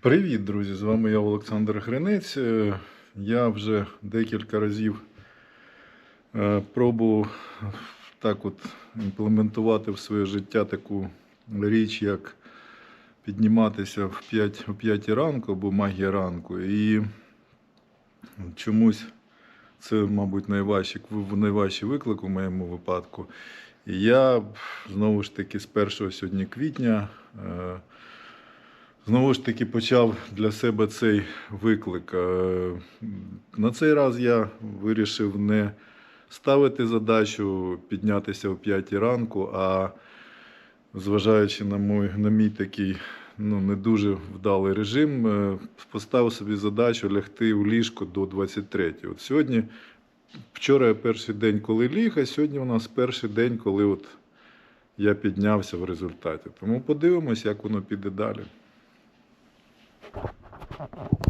Привіт, друзі! З вами я Олександр Гринець. Е, Я вже декілька разів е, пробував так от імплементувати в своє життя таку річ, як підніматися в 5, о 5 ранку або магія ранку. І чомусь це, мабуть, найважчий, найважчий виклик у моєму випадку. І я знову ж таки з 1 сьогодні квітня. Знову ж таки почав для себе цей виклик. Е, На цей раз я вирішив не ставити задачу піднятися о 5 ранку, а зважаючи на мій, на мій такий ну, не дуже вдалий режим, е, поставив собі задачу лягти у ліжко до 23. От сьогодні, вчора перший день, коли ліг, а сьогодні у нас перший день, коли от я піднявся в результаті. Тому подивимось, як воно піде далі. Ha ha ha.